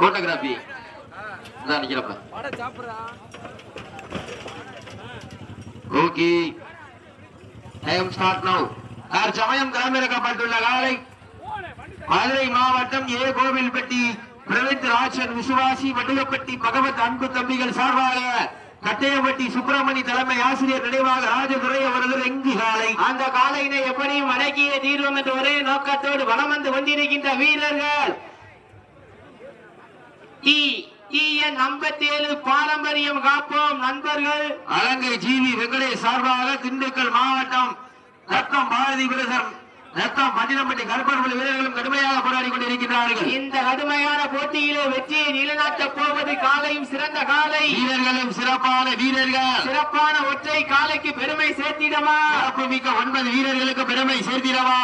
Photography நிக்கிறப்ப. Okay time start now தற்சமயம் களமிறக்கப்பட்டுள்ள காலை. மதுரை மாவட்டம் ஏ. கோவில்பட்டி பிரவிந்த் ராஜன் விசுவாசி வடுகப்பட்டி பகவத் அன்பு தம்பிகள் சார்பாக கட்டையப்பட்டி சுப்பிரமணி தலைமை ஆசிரியர் நினைவாக ராஜதுரை அவரது ரெங்கு காலை. அந்த காலையினை எப்படியும் அடக்கிய தீர்வம் என்ற ஒரே நோக்கத்தோடு வனம் வந்து கொண்டிருக்கின்ற வீரர்கள். ஐம்பத்தி ஏழு பாரம்பரியம் காப்போம் நண்பர்கள். அலங்கை ஜிவி வெங்கடேஷ் சார்பாக திண்டுக்கல் மாவட்டம் ரத்தம் பாரதி விருதம் ரத்தம் மதினம்பட்டி கருப்பர்மொழி வீரர்களும் கடுமையாக போராடி கொண்டிருக்கிறார்கள் இந்த கடுமையான போட்டியிலே வெற்றியை நிலைநாட்டப் போவது காலையும் சிறந்த காலை. வீரர்களும் சிறப்பான வீரர்கள். சிறப்பான ஒற்றை காலைக்கு பெருமை சேர்த்திடவா? சிறப்பு மிக்க ஒன்பது வீரர்களுக்கு பெருமை சேர்த்திடவா?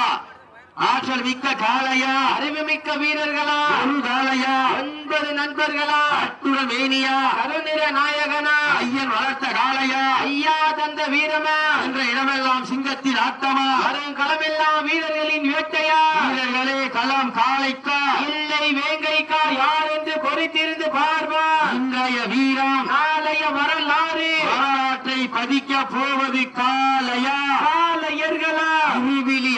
ஆற்றல் மிக்க காளையா? அறிவுமிக்க வீரர்களா? ஒரு காளையா? ஒன்பது நண்பர்களா? அட்டுடன் மேனியா? கருநிற நாயகனா? ஐயன் வளர்த்த காளையா? ஐயா தந்த வீரமா? என்ற இடமெல்லாம் சிங்கத்தின் ஆட்டமா? வரும் களமெல்லாம் வீரர்களின் வேட்டையா? வீரர்களே களம் காளைக்கா? இல்லை வேங்கைக்கா யார் என்று பொறித்திருந்து பார்வா? இன்றைய வீரம். நாளைய வரலாறு. வரலாற்றை பதிக்க போவது காளையா? காலையர்களா இருவிழி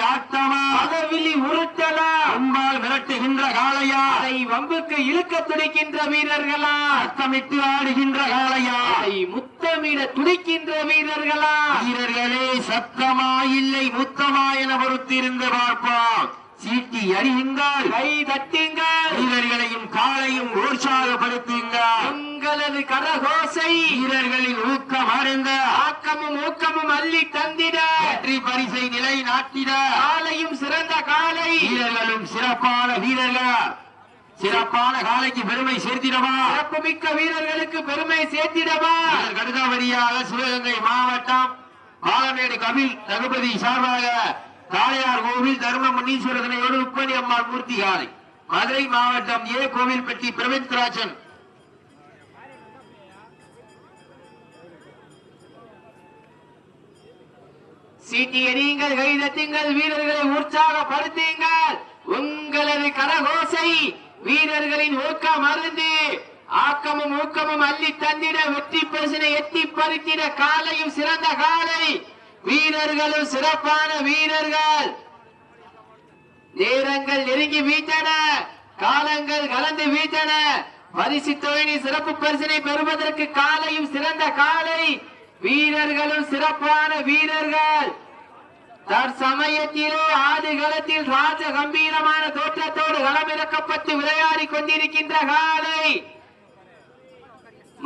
ஆட்டமா? பதவிலி உருட்டலா? அம்பால் மிரட்டுகின்ற காளையா? அதை வம்புக்கு இழுக்க துடிக்கின்ற வீரர்களா? அத்தமிட்டு ஆடுகின்ற காளையா? அதை முத்தமிட துடிக்கின்ற வீரர்களா? வீரர்களே சத்தமா இல்லை முத்தமா என பொறுத்திருந்து பார்ப்போம். சீட்டி அறியுங்கள் கை தட்டுங்கள். வீரர்களையும் காலையும் உற்சாகப்படுத்துங்கள். உங்களது கரகோசை. வீரர்களின் ஊக்கம் அறிந்த ஆக்கமும் ஊக்கமும் அள்ளி தந்திட. வெற்றி பரிசை நிலை நாட்டிட. காலையும் சிறந்த காலை. வீரர்களும் சிறப்பான வீரர்கள். சிறப்பான காலைக்கு பெருமை சேர்த்திடவா? சிறப்புமிக்க வீரர்களுக்கு பெருமை சேர்த்திடவா? அடுத்தபடியாக சிவகங்கை மாவட்டம் பாலமேடு கபில் ரகுபதி சார்பாக காளையார் கோவில் தர்ம முனீஸ்வரதனையோடு உப்பணி அம்மாள் மூர்த்தி காலை மதுரை மாவட்டம் ஏ கோவில்பட்டி பிரவிந்த் ராஜன் சீட்டி எறியுங்கள் கை வீரர்களை உற்சாகப்படுத்துங்கள். உங்களது கரகோசை வீரர்களின் ஊக்கம் அருந்து ஆக்கமும் ஊக்கமும் அள்ளி தந்திட வெற்றி பரிசினை எட்டி பறித்திட காலையும் சிறந்த காலை. வீரர்களும் சிறப்பான வீரர்கள். நேரங்கள் நெருங்கி வீட்டன காலங்கள் கலந்து வீட்டன பரிசு தொழிலி சிறப்பு பரிசினை பெறுவதற்கு காலையும் சிறந்த காலை. வீரர்களும் சிறப்பான வீரர்கள். தற்சமயத்திலே ஆதி களத்தில் ராஜ கம்பீரமான தோற்றத்தோடு களமிறக்கப்பட்டு விளையாடி கொண்டிருக்கின்ற காலை.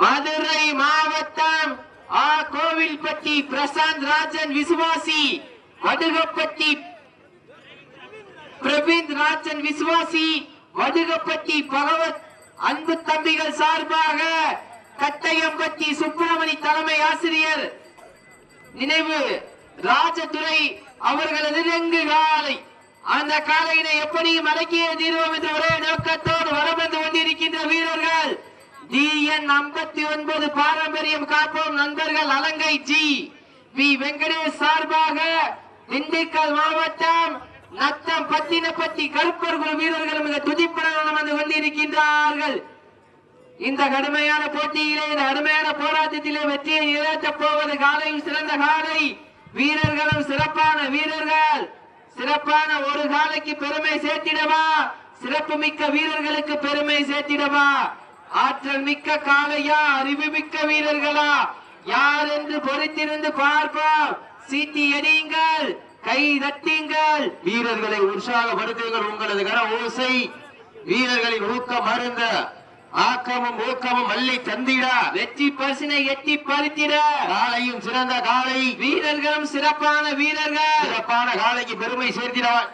மதுரை மாவட்டம் ஆ கோவில்பட்டி பிரசாந்த் ராஜன் விசுவாசி வடுகப்பட்டி பிரவீந்த் ராஜன் விசுவாசி வடுகப்பட்டி பகவத் அன்பு தம்பிகள் சார்பாக கட்டையம்பட்டி சுப்பிரமணி தலைமை ஆசிரியர் நினைவு ராஜதுரை அவர்களது ரெங்கு காலை. அந்த காலையினை எப்படியும் அடக்கிய தீர்வோம் என்ற ஒரே நோக்கத்தோடு வரம் கொண்டிருக்கின்ற வீரர்கள். டிஎன் ஐம்பத்தி ஒன்பது பாரம்பரியம் காப்போம் நண்பர்கள் அலங்கை ஜி. வி. வெங்கடேஷ் சார்பாக திண்டுக்கல் மாவட்டம் நத்தம் பத்தினப்பட்டி கருப்பர் குழு வீரர்கள் மிக துதிப்படம் வந்து கொண்டிருக்கின்றார்கள். இந்த கடுமையான போட்டியிலே இந்த கடுமையான போராட்டத்திலே வெற்றியை நிறைவேற்றப் போவது காலையும் சிறந்த காலை. வீரர்களும் சிறப்பான வீரர்கள். சிறப்பான ஒரு காலைக்கு பெருமை சேர்த்திடவா? சிறப்பு மிக்க வீரர்களுக்கு பெருமை சேர்த்திடவா? ஆற்றல் மிக்க காளையா அறிவு மிக்க வீரர்களா? யார் என்று பொறுத்திருந்து பார்ப்போம். சீட்டி எறியுங்கள் கை தட்டுங்கள். வீரர்களை உற்சாகப்படுத்துங்கள் உங்களது கர ஓசை. வீரர்களின் ஊக்கம் அருந்த ஆக்கமும் ஊக்கமும் அள்ளி தந்திட. வெற்றி பரிசினை எட்டி பறித்திட. காலையும் சிறந்த காலை வீரர்களும் சிறப்பான வீரர்கள். சிறப்பான காலைக்கு பெருமை சேர்த்திடவா?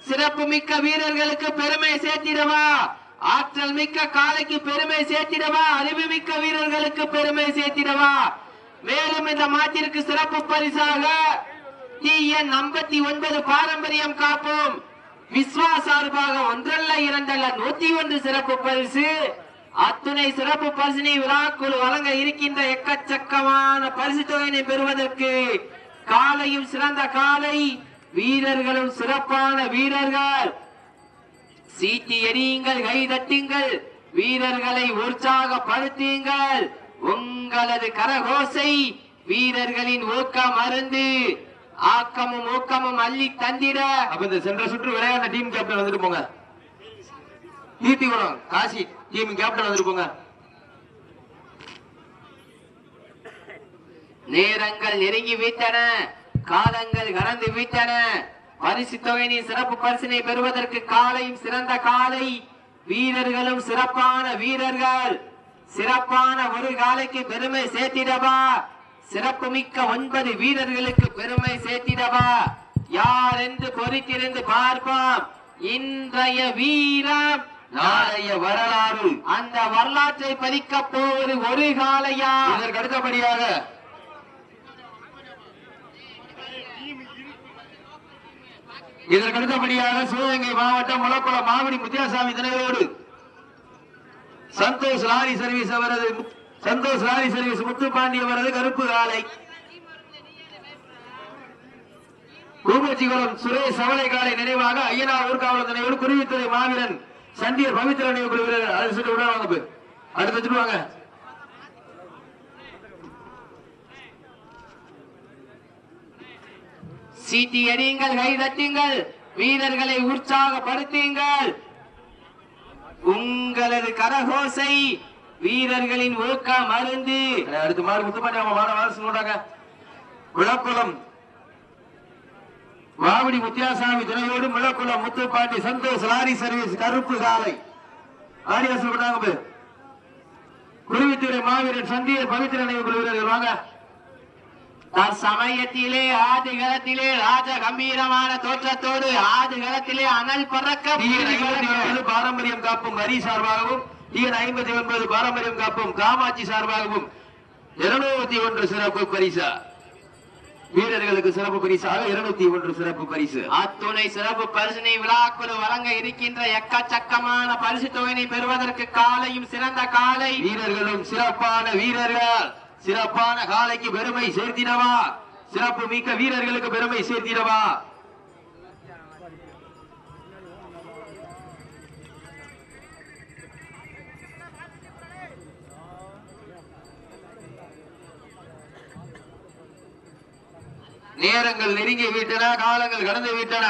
சிறப்பு மிக்க வீரர்களுக்கு பெருமை சேர்த்திடவா? ஆற்றல் மிக்க காலைக்கு பெருமை சேர்த்திடவா? அறிவு மிக்க வீரர்களுக்கு பெருமை சேர்த்திடவா? மேலும் இந்த மாட்டிற்கு சிறப்பு பரிசாக டிஎன் ஐம்பத்தி ஒன்பது பாரம்பரியம் காப்போம். விஸ்வா சார்பாக ஒன்றல்ல இரண்டல்ல நூத்தி ஒன்று சிறப்பு பரிசு. அத்துணை சிறப்பு பரிசினை விழாக்குழு வழங்க இருக்கின்ற எக்கச்சக்கமான பரிசு தொகையினை பெறுவதற்கு காலையும் சிறந்த காலை வீரர்களும் சிறப்பான வீரர்கள். சீட்டி எறியுங்கள் கை தட்டுங்கள் வீரர்களை உற்சாகப்படுத்துங்கள். உங்களது கரகோசை வீரர்களின் ஊக்கம் அருந்து ஆக்கமும் ஊக்கமும் அள்ளி தந்திட. அப்ப இந்த சென்ற சுற்று விளையாண்ட டீம் கேப்டன் வந்துட்டு போங்க. கீர்த்திகுளம் காசி டீம் கேப்டன் வந்துட்டு போங்க. நேரங்கள் நெருங்கி விட்டன காலங்கள் கடந்து விட்டன. பரிசு தொகையின் சிறப்பு பரிசினை பெறுவதற்கு காலையும் சிறந்த காலை. வீரர்களும் சிறப்பான வீரர்கள். சிறப்பான ஒரு காலைக்கு பெருமை சேர்த்திடவா? சிறப்பு மிக்க ஒன்பது வீரர்களுக்கு பெருமை சேர்த்திடவா? யார் என்று பொறுத்திருந்து பார்ப்போம். இன்றைய வீரம் நாளைய வரலாறு. அந்த வரலாற்றை பதிக்க போவது ஒரு காலையா? இதற்கு அடுத்தபடியாக இதற்கடுத்தபடியாக சிவகங்கை மாவட்டம் முளக்குளம் மாவடி முத்தியாசாமி திணையோடு சந்தோஷ் லாரி சர்வீஸ் அவரது சந்தோஷ் லாரி சர்வீஸ் முத்துப்பாண்டி அவரது கருப்பு காலை பூமச்சிகுளம் சுரேஷ் சவளை காலை நினைவாக ஐயனார் ஊர்காவலர் நினைவோடு குருவித்துறை மாவீரன் சண்டியர் பவித்திர நினைவு அரசு வீரர் அது வாங்க அடுத்து வச்சுட்டு சீட்டி அடியுங்கள் கைதட்டுங்கள் வீரர்களை உற்சாகப்படுத்துங்கள். உங்களது கரகோசை வீரர்களின் ஊக்கம் மருந்து. அடுத்த மாதிரி முத்துப்பாண்டி அவங்க மாட வாரசு மாவடி முத்தியாசாமி துணையோடு முழக்குளம் முத்துப்பாண்டி சந்தோஷ் லாரி சர்வீஸ் கருப்பு சாலை ஆடியாசு கொண்டாங்க குருவித்துறை மாவீரன் சந்தியர் பவித்திர நினைவு குழுவினர்கள் வாங்க. தற்சமயத்திலே ஆதிகளத்திலே ராஜ கம்பீரமான தோற்றத்தோடு ஆதிகளத்திலே அனல் பறக்க பாரம்பரியம் காப்பும் ஹரி சார்பாகவும் டிஎன் ஐம்பத்தி ஒன்பது பாரம்பரியம் காப்பும் காமாட்சி சார்பாகவும் இருநூத்தி ஒன்று சிறப்பு பரிசா. வீரர்களுக்கு சிறப்பு பரிசாக இருநூத்தி ஒன்று சிறப்பு பரிசு. அத்துணை சிறப்பு பரிசினை விழாக்குழு வழங்க இருக்கின்ற எக்கச்சக்கமான பரிசு தொகையினை பெறுவதற்கு காலையும் சிறந்த காலை. வீரர்களும் சிறப்பான வீரர்கள் சிறப்பான காலைக்கு பெருமை சேர்த்திடவா? சிறப்பு மிக்க வீரர்களுக்கு பெருமை சேர்த்திடவா? நேரங்கள் நெருங்கி விட்டன காலங்கள் கடந்து விட்டன.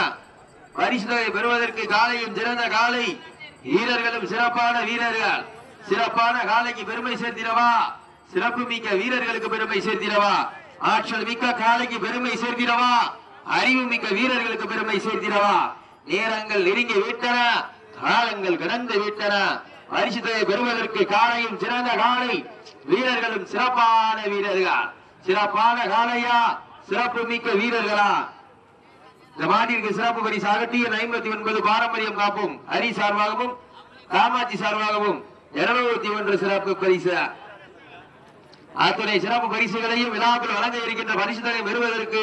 பரிசு தொகை பெறுவதற்கு காலையும் சிறந்த காலை வீரர்களும் சிறப்பான வீரர்கள். சிறப்பான காலைக்கு பெருமை சேர்த்திடவா? சிறப்பு மிக்க வீரர்களுக்கு பெருமை சேர்த்திடவா? ஆற்றல் மிக்க காலைக்கு பெருமை சேர்த்திடவா? அறிவு மிக்க வீரர்களுக்கு பெருமை சேர்த்திடவா? நேரங்கள் நெருங்கி விட்டன காலங்கள் கடந்து விட்டன. பரிசு பெறுவதற்கு காலையும் சிறந்த காலை வீரர்களும் சிறப்பான வீரர்கள்? சிறப்பான காலையா சிறப்பு மிக்க வீரர்களா? இந்த மாட்டிற்கு சிறப்பு பரிசு டிஎன் ஐம்பத்தி ஒன்பது பாரம்பரியம் காப்பும். ஹரி சார்பாகவும் காமாட்சி சார்பாகவும் இருநூத்தி ஒன்று சிறப்பு பரிசு. அத்துணை சிறப்பு பரிசுகளையும் விழாவில் வழங்க இருக்கின்ற பரிசுகளை பெறுவதற்கு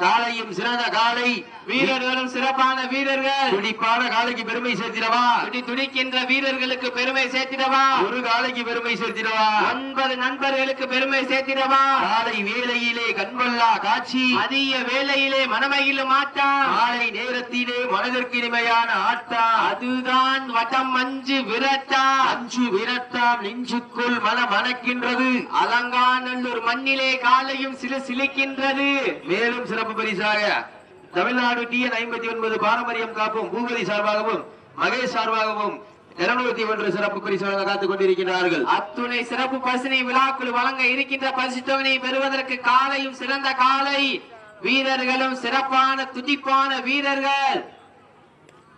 காலையும் சிறந்த காலை வீரர்களும் சிறப்பான வீரர்கள். துடிப்பான காலைக்கு பெருமை சேர்த்திடவா? துடி துடிக்கின்ற வீரர்களுக்கு பெருமை சேர்த்திடவா? ஒரு காலைக்கு பெருமை சேர்த்திடவா? ஒன்பது நண்பர்களுக்கு பெருமை சேர்த்திடவா? காலை வேளையிலே கண்கொள்ளா காட்சி. மதிய வேளையிலே மனமகிழும் ஆட்டம் மாலை நேரத்திலே மனதிற்கு இனிமையான ஆட்டா. அதுதான் வட்டம் மஞ்சு விரட்டா. அஞ்சு விரட்டாம் நெஞ்சுக்குள் மன மணக்கின்றது. அலங்காநல்லூர் மண்ணிலே காலையும் சிலு சிலிக்கின்றது. மேலும் சிறப்பு பரிசாக தமிழ்நாடு டிஎன் ஐம்பத்தி ஒன்பது பாரம்பரியம் காப்பும். பூபதி சார்பாகவும் மகேஷ் சார்பாகவும் இருநூத்தி ஒன்று சிறப்பு பரிசாக காத்துக் கொண்டிருக்கிறார்கள் அத்துணை சிறப்பு பரிசினை விழாக்குழு வழங்க இருக்கின்ற பரிசு தொகையை பெறுவதற்கு காலையும் சிறந்த காலை. வீரர்களும் சிறப்பான துதிப்பான வீரர்கள்.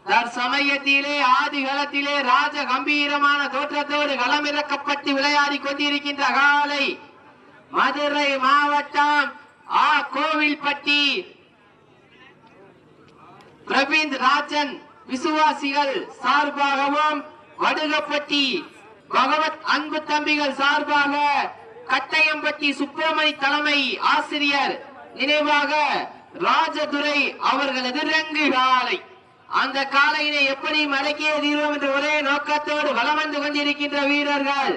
தற்சமயத்திலே ஆதிகளத்திலே ராஜ கம்பீரமான தோற்றத்தோடு களமிறக்கப்பட்டு விளையாடி கொண்டிருக்கின்ற காலை. மதுரை மாவட்டம் ஆ கோவில்பட்டி பிரவீந்த் ராஜன் விசுவாசிகள் சார்பாகவும் வடுகப்பட்டி பகவத் அன்பு தம்பிகள் சார்பாக கட்டயம்பட்டி சுப்பிரமணி தலைமை ஆசிரியர் நினைவாக ராஜதுரை அவர்களது ரங்கு காலை. அந்த காலையினை எப்படி மடக்கிய தீர்வோம் என்ற ஒரே நோக்கத்தோடு வளம் வந்து கொண்டிருக்கின்ற வீரர்கள்.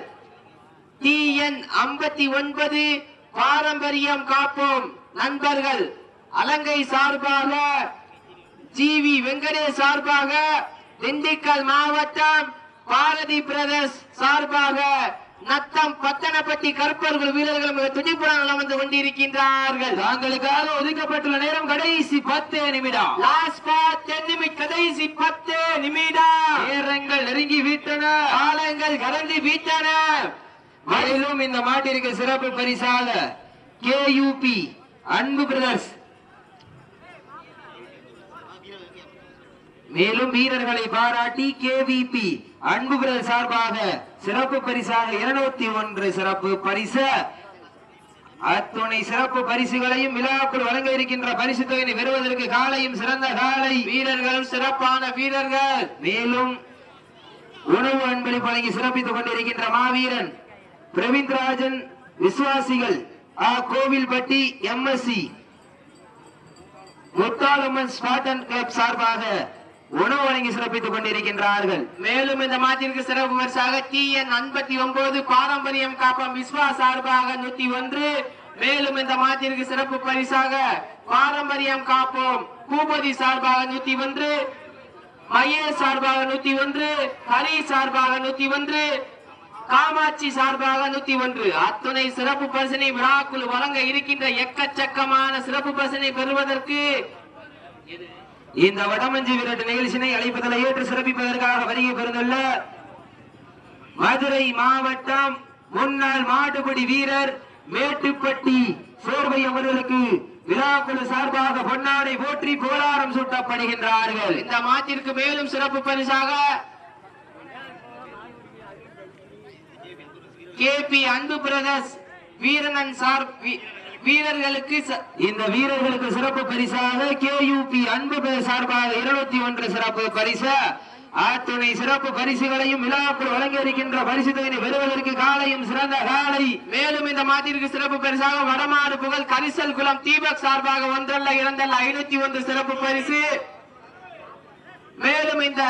டி என் ஐம்பத்தி ஒன்பது பாரம்பரியம் காப்போம் நண்பர்கள். அலங்கை சார்பாக ஜிவி வெங்கடேஷ் சார்பாக திண்டுக்கல் மாவட்டம் பாரதி பிரதர்ஸ் சார்பாக நத்தம் பத்தனப்பட்டி கருப்பர்கள் வீரர்கள் மிக துடிப்புடன் வந்து கொண்டிருக்கின்றார்கள். தாங்களுக்காக ஒதுக்கப்பட்டுள்ள நேரம் கடைசி பத்து நிமிடம். லாஸ்ட் தென்னிமி கடைசி பத்து நிமிடம். நேரங்கள் நெருங்கி விட்டன. காலங்கள் கடந்து விட்டன. மேலும் இந்த மாட்டிற்கு சிறப்பு பரிசாக கேயூபி அன்பு பிரதர்ஸ் மேலும் வீரர்களை பாராட்டி கேவிபி அன்பு பிரதர் சார்பாக சிறப்பு பரிசாக இருநூத்தி ஒன்று சிறப்பு பரிசு. அத்துணை சிறப்பு பரிசுகளையும் விழாக்குள் வழங்க இருக்கின்ற பரிசு தொகையை பெறுவதற்கு காலையும் சிறந்த காலை வீரர்களும் சிறப்பான வீரர்கள். மேலும் உணவு அன்பளிப்பு வழங்கி சிறப்பித்துக் கொண்டிருக்கின்ற மாவீரன். பிரவிந்த்ராஜன் விசுவாசிகள் ஆ Kovilpatti MSC Muthalamman Spartan club சார்பாக உணவு வழங்கி சிறப்பித்துக் கொண்டிருக்கின்றார்கள். மேலும் இந்த மாட்டிற்கு சிறப்பு பரிசாக டி. என். ஐம்பத்தி ஒன்பது பாரம்பரியம் காப்பம் விஸ்வா சார்பாக நூத்தி ஒன்று. மேலும் இந்த மாட்டிற்கு சிறப்பு பரிசாக பாரம்பரியம் காப்போம் பூபதி சார்பாக நூத்தி ஒன்று மகேஷ் சார்பாக நூத்தி ஒன்று ஹரி சார்பாக நூத்தி ஒன்று காமாட்சி சார்பாக நூத்தி ஒன்று. அத்துணை சிறப்பு பரிசனை விழாக்குழு வழங்க இருக்கின்ற எக்கச்சக்கமான சிறப்பு பரிசனை பெறுவதற்கு இந்த வடமஞ்சி விரட்டு நிகழ்ச்சியினை அழைப்பதில் ஏற்று சிறப்பிப்பதற்காக வருகை பெறுந்துள்ள மதுரை மாவட்டம் முன்னாள் மாட்டுப்படி வீரர் மேட்டுப்பட்டி சோர்வை அவர்களுக்கு விழாக்குழு சார்பாக பொன்னாடை போற்றி போலாரம் சூட்டப்படுகின்றார்கள். இந்த மாட்டிற்கு மேலும் சிறப்பு பரிசாக கே பி அன்பு பிரதர்ஸ் வீரனன் சார் வீரர்களுக்கு ச- இந்த வீரர்களுக்கு சிறப்பு பரிசாக கே யூ பி அன்பு சார்பாக இருநூத்தி ஒன்று சிறப்பு பரிசு. அத்துணை சிறப்பு பரிசுகளையும் விழாக்குள் வழங்க இருக்கின்ற பரிசு தொகையை பெறுவதற்கு காலையும் சிறந்த காலை. மேலும் இந்த மாட்டிற்கு சிறப்பு பரிசாக வடமாறு புகழ் கரிசல் குளம் தீபக் சார்பாக ஒன்றல்ல இரண்டல்ல ஐநூத்தி ஒன்று சிறப்பு பரிசு. மேலும் இந்த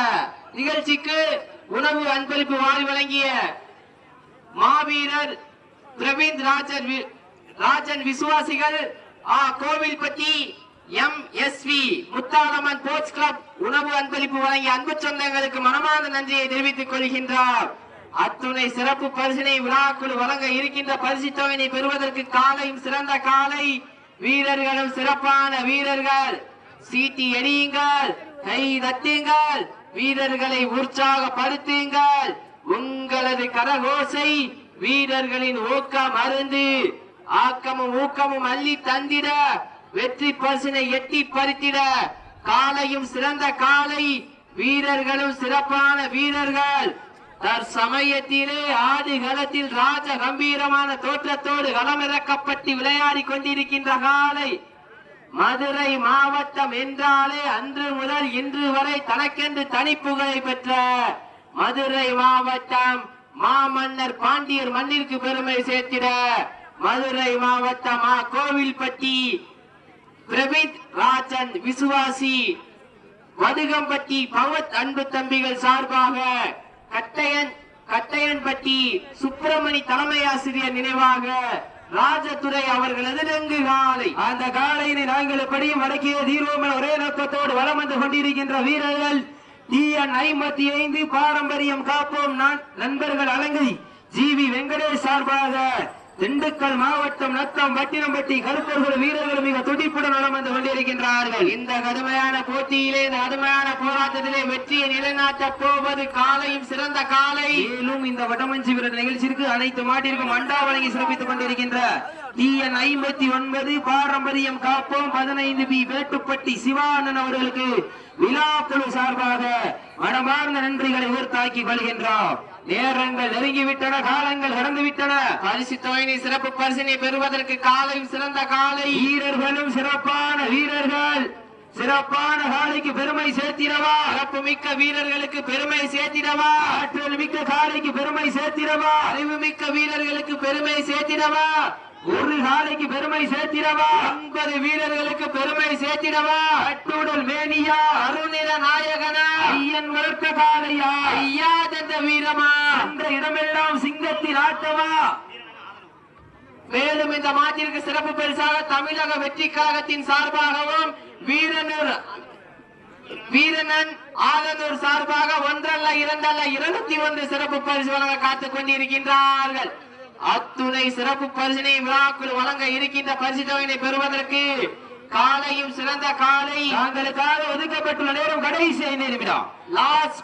நிகழ்ச்சிக்கு உணவு அன்பளிப்பு வாரி வழங்கிய மாவீரர் பிரவீந்த் ராஜன் வி- ராஜன் விசுவாசிகள் ஆ Kovilpatti M S V Mutharamman sports club உணவு அன்பளிப்பு வழங்கிய அன்பு சொந்தங்களுக்கு மனமார்ந்த நன்றியை தெரிவித்துக் கொள்கின்றார். அத்துணை சிறப்பு பரிசினை விழாக்குழு வழங்க இருக்கின்ற பரிசு தொகையினை பெறுவதற்கு காலையும் சிறந்த காலை வீரர்களும் சிறப்பான வீரர்கள். சீட்டி எடியுங்கள் கை தட்டுங்கள் வீரர்களை உற்சாகப்படுத்துங்கள். உங்களது கரகோசை வீரர்களின் ஊக்கம் அருந்து ஆக்கமும் ஊக்கமும் அள்ளி தந்திட வெற்றி பரிசினை எட்டி பறித்திட. காலையும் சிறந்த காலை வீரர்களும் சிறப்பான வீரர்கள். தற்சமயத்திலே ஆதிகலத்தில் ராஜ கம்பீரமான தோற்றத்தோடு களமிறக்கப்பட்டு விளையாடி கொண்டிருக்கின்ற காலை. மதுரை மாவட்டம் என்றாலே அன்று முதல் இன்று வரை தனக்கென்று தனிப்புகழை பெற்ற மதுரை மாவட்டம் மாமன்னர் பாண்டியர் மண்ணிற்கு பெருமை சேர்த்திட மதுரை மாவட்டம் மா கோவில்பட்டி பிரபித் ராஜன் விசுவாசி வடுகம்பட்டி பவத் அன்பு தம்பிகள் சார்பாக கட்டையன் கட்டையன்பட்டி சுப்பிரமணி தலைமை ஆசிரியர் நினைவாக ராஜதுரை அவர்களது நெங்கு காலை. அந்த காலையினை நாங்கள் எப்படியும் வடக்கே தீர்வோம் என ஒரே நோக்கத்தோடு வலம் வந்து கொண்டிருக்கின்ற வீரர்கள் டிஎன் ஐம்பத்தி ஐந்து பாரம்பரியம் காப்போம் நான் நண்பர்கள் அலங்கை ஜிவி வெங்கடேஷ் சார்பாக. திண்டுக்கல் மாவட்டம் நத்தம் வட்டினம்பட்டி கருப்பர்கள் வீரர்கள் மிக துடிப்புடன் வலம் வந்து கொண்டிருக்கின்றார்கள். இந்த கடுமையான போட்டியிலே இந்த கடுமையான போராட்டத்திலே வெற்றியை நிலைநாட்டப் போவது காலையும் சிறந்த காலை. மேலும் இந்த வடமஞ்சி வீரர் நிகழ்ச்சிக்கு அனைத்து மாட்டிற்கும் அண்டா வழங்கி சிறப்பித்துக் கொண்டிருக்கின்ற டிஎன் ஐம்பத்தி ஒன்பது பாரம்பரியம் காப்போம் பதினைந்து பி வேட்டுப்பட்டி சிவானன் அவர்களுக்கு விழாக்குழு சார்பாக மனமார்ந்த நன்றிகளை உயர்த்தாக்கி கொள்கின்றோம் நேரங்கள் நெருங்கிவிட்டன காலங்கள் கடந்து விட்டன பரிசு தொகையினை சிறப்பு பரிசினை பெறுவதற்கு காலையும் சிறந்த காலை. வீரர்களும் சிறப்பான வீரர்கள். சிறப்பான காலைக்கு பெருமை சேர்த்திடவா? சிறப்பு மிக்க வீரர்களுக்கு பெருமை சேர்த்திடவா? ஆற்றல் மிக்க காலைக்கு பெருமை சேர்த்திடவா? அறிவு மிக்க வீரர்களுக்கு பெருமை சேர்த்திடவா? ஒரு காலைக்கு பெருமை சேர்த்திடவா? ஒன்பது வீரர்களுக்கு பெருமை சேர்த்திடவா? அட்டுடல் மேனியா? அருணில நாயகனா? ஐயன் வளர்த்த காலையா ஐயா தந்த வீரமா? அந்த இடமெல்லாம் சிங்கத்தின் ஆட்டமா மேலும் இந்த மாட்டிற்கு சிறப்பு பரிசாக தமிழக வெற்றி கழகத்தின் சார்பாகவும் வீரனர் வீரனன் ஆலனூர் சார்பாக ஒன்றல்ல இரண்டல்ல இருநூத்தி ஒன்று சிறப்பு பரிசு வழங்க காத்துக் கொண்டிருக்கின்றார்கள். அத்துணை சிறப்பு பரிசினை விழாக்குள் வழங்க இருக்கின்ற பரிசு தொகையினை பெறுவதற்கு காலையும் சிறந்த காலை தாங்களுக்காக ஒதுக்கப்பட்டுள்ள நேரம் கடைசி ஐந்து நிமிடம். லாஸ்ட்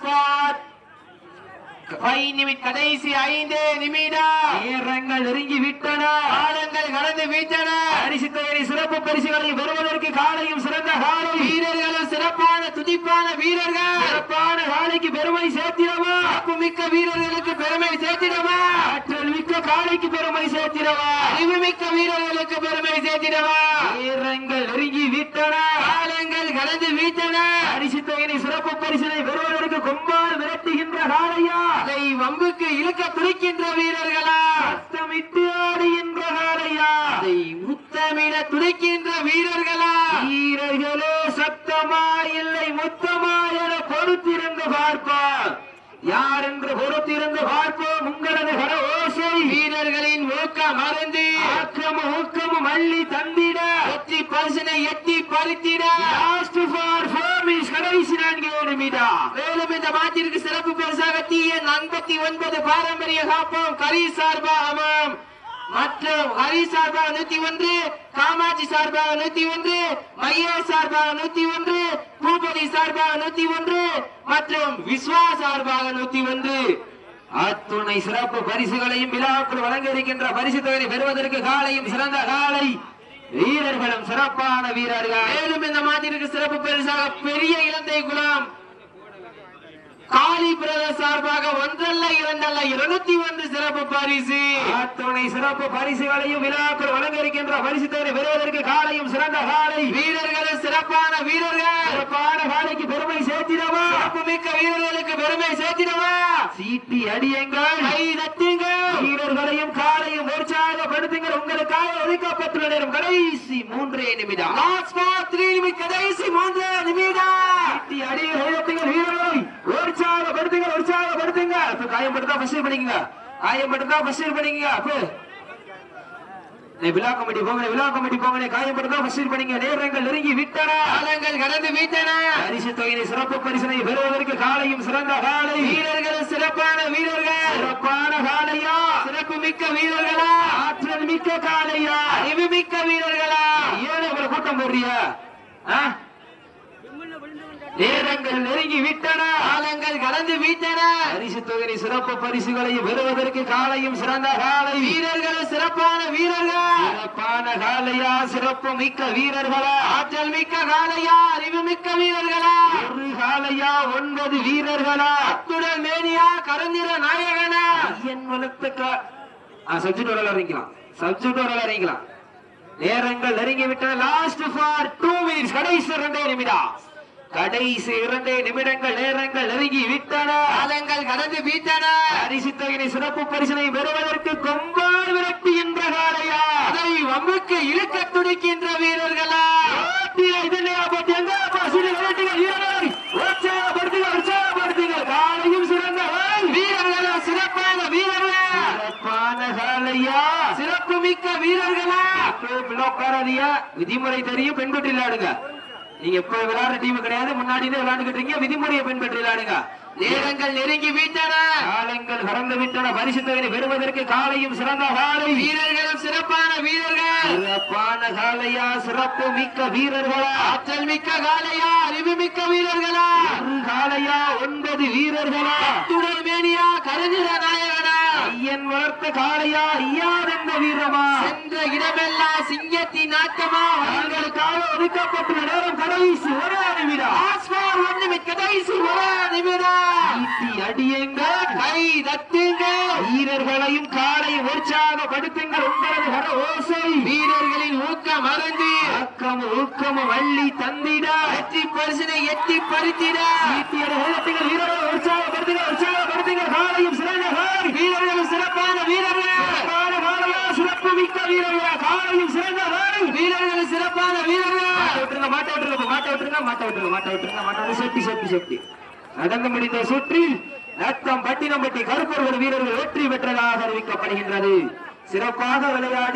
கடைசி ஐந்து நிமிடம். நேரங்கள் நெருங்கி விட்டன காலங்கள் கடந்து வீட்டன. பரிசு தொகையை சிறப்பு பரிசுகளை பெறுவதற்கு காலையும் சிறந்த காலை. வீரர்களும் சிறப்பான துடிப்பான வீரர்கள். சிறப்பான காலைக்கு பெருமை சேர்த்திடவா? மிக்க வீரர்களுக்கு பெருமை சேர்த்திடவா? காலைக்கு பெருமை சேர்த்திடவா? அறிவுமிக்க வீரர்களுக்கு பெருமை சேர்த்திடவா? நேரங்கள் நெருங்கி விட்டன. காலங்கள் கடந்து வீட்டன. பரிசு தொகையை சிறப்பு பரிசினை பெறுவதற்கு கொம்பால் விரட்டுகின்ற காலையா அதை வம்புக்கு இழுக்க துடிக்கின்ற வீரர்களா? சத்தமிட்டு ஆடுகின்ற காலையா அதை முத்தமிட துடிக்கின்ற வீரர்களா? வீரர்களே சத்தமா இல்லை மொத்தமா என பொறுத்திருந்து பார்ப்பார். யார் என்று பொறுத்திருந்து பார்ப்போம் உங்களது கர ஓசை வீரர்களின் ஊக்கம் மறந்து ஆக்கமும் ஊக்கமும் அள்ளி தந்திட. வெற்றி பரிசனை எட்டி பறித்திட. லாஸ்ட் ஃபார் ஃபோமிஸ் கடைசி நான்கு நிமிடம் மேலும் இந்த மாட்டிற்கு சிறப்பு பரிசாக டிஎன் ஐம்பத்தி ஒன்பது பாரம்பரிய காப்போம். கரி சார்பாகவும் மற்ற ஹரி சார்பாக நூத்தி ஒன்று காமாட்சி சார்பாக நூத்தி ஒன்று மையா சார்பாக நூத்தி ஒன்று பூபதி சார்பாக நூத்தி ஒன்று மற்றும் விஸ்வா சார்பாக நூத்தி ஒன்று. அத்துணை சிறப்பு பரிசுகளையும் விழாக்குள் வழங்க இருக்கின்ற பரிசு தொகை பெறுவதற்கு காலையும் சிறந்த காலை வீரர்களும் சிறப்பான வீரர்கள். மேலும் இந்த மாட்டிற்கு சிறப்பு பரிசாக பெரிய இலந்தை குலாம் காளி பிரதர் சார்பாக இருநூத்தி ஒன்று சிறப்பு பரிசு. அத்துணை சிறப்பு பரிசுகளையும் விழாக்குள் வழங்க இருக்கின்ற பரிசு பெறுவதற்கு காலையும் சிறந்த காலை. வீரர்களும் சிறப்பான வீரர்கள். சிறப்பான காலைக்கு பெருமை சேர்த்திடவா? சிறப்பு மிக்க வீரர்களுக்கு பெருமை சேர்த்திடவா? சீட்டி அடியுங்கள். கை தட்டுங்கள். வீரர்களையும் காலையும் உற்சாகப்படுத்துங்கள். உங்களுக்காக ஒதுக்கப்பட்டுள்ள நேரம் கடைசி மூன்றே நிமிடம். கடைசி மூன்று நிமிடம். சீட்டி அடியுங்கள் வீரர்களை. உற்சாகப்படுத்துங்க இப்ப காயப்படுத்தா ஃபர்ஸ்ட் பண்ணிக்கங்க காயப்படுத்தா ஃபர்ஸ்ட் பண்ணிக்கங்க அப்ப. நீ விழா கமிட்டி போங்க விழா கமிட்டி போங்க காயப்படுத்தா ஃபர்ஸ்ட் பண்ணிங்க நேரங்கள் நெருங்கி விட்டன. காலங்கள் கடந்து வீட்டன. பரிசு தொகையை சிறப்பு பரிசனை பெறுவதற்கு காலையும் சிறந்த காலை. வீரர்கள் சிறப்பான வீரர்கள். சிறப்பான காலையா? சிறப்பு மிக்க வீரர்களா? ஆற்றல் மிக்க காலையா? அறிவு மிக்க வீரர்களா? ஏன் கூட்டம் போடுறிய? நேரங்கள் நெருங்கி விட்டன. காலங்கள் கடந்து வீட்டன. பரிசு தொகை சிறப்பு பரிசுகளையும் பெறுவதற்கு காலையும் சிறந்த காலை. வீரர்கள் சிறப்பான வீரர்கள். சிறப்பான காலையா? சிறப்பு மிக்க வீரர்களா? ஆற்றல் மிக்க காலையா? அறிவு மிக்க வீரர்களா? ஒரு காலையா? ஒன்பது வீரர்களா? அத்துடன் மேனியா கரந்திர நாயகனா? ஐயன் வளர்த்த சப்ஜெக்ட் வரல இறங்கிக்கலாம் சப்ஜெக்ட் வரல இறங்கிக்கலாம் நேரங்கள் நெருங்கி விட்டன. லாஸ்ட் ஃபார் டூ மினிட்ஸ் கடைசி இரண்டே நிமிடம். கடைசி இரண்டே நிமிடங்கள் நேரங்கள் நெருங்கி விட்டன. காலங்கள் கடந்து வீட்டன. தொகையை சிறப்பு பரிசனை பெறுவதற்கு கொம்பால் விரட்டி என்ற காலையா அதை வம்புக்கு இழுக்க துடிக்கின்ற வீரர்களா? சிறப்பு மிக்க வீரர்களா? விதிமுறை தெரியும் பின்பற்றி விளையாடுங்க நீங்க எப்ப விளையாடுற டீம் கிடையாது. முன்னாடி விளையாண்டுகிட்டு இருக்கீங்க. விதிமுறையை பின்பற்றி விளையாடுங்க. நேரங்கள் நெருங்கி வீட்டன. காலங்கள் கடந்து விட்டன. பரிசு தொகையை பெறுவதற்கு காலையும் சிறந்த காலை. வீரர்களும் சிறப்பான வீரர்கள். சிறப்பான காலையா? சிறப்பு மிக்க வீரர்களா? ஆற்றல் மிக்க காலையா? அறிவு மிக்க வீரர்களா? காலையா? ஒன்பது வீரர்களா? துடல் மேனியா? கருதிர நாயகனா? ஐயன் வளர்த்த காளையா ஐயாதென்ற வீரமா? சென்ற இடமெல்லாம் சிங்கத்தின் ஆட்டமா அவர்களுக்காக ஒதுக்கப்பட்டுள்ள நேரம் கடைசி ஒரே நிமிடம். கடைசி ஒரு நிமிடம். அடியுங்கள் கை தட்டுங்க வீரர்களையும் காலை உற்சாகப்படுத்துங்கள் உங்களது வர ஓசை. வீரர்களின் ஊக்கம் மறந்து ஊக்கமும் ஊக்கமும் அள்ளி தந்திட. வெற்றி பரிசினை எட்டி பறித்திட. வீரர்களை உற்சாகப்படுத்துங்கள் உற்சாகப்படுத்துங்கள் காலையும் சிறந்த வீரர்களும் சிறப்பான வீரர்கள். சிறப்பு மிக்க வீரர்களா? காலையும் சிறந்த காலை. வீரர்களும் சிறப்பான வீரர்கள். மாட்ட விட்டுருங்க மாட்ட விட்டுருங்க மாட்ட விட்டுருங்க மாட்ட விட்டுருங்க மாட்ட விட்டுருங்க சேஃப்டி சேஃப்டி சேஃப்டி நடந்து முடிந்த சுற்றில் நத்தம் பட்டினம்பட்டி கருப்பர் வீரர்கள் வெற்றி பெற்றதாக அறிவிக்கப்படுகின்றது. சிறப்பாக விளையாடி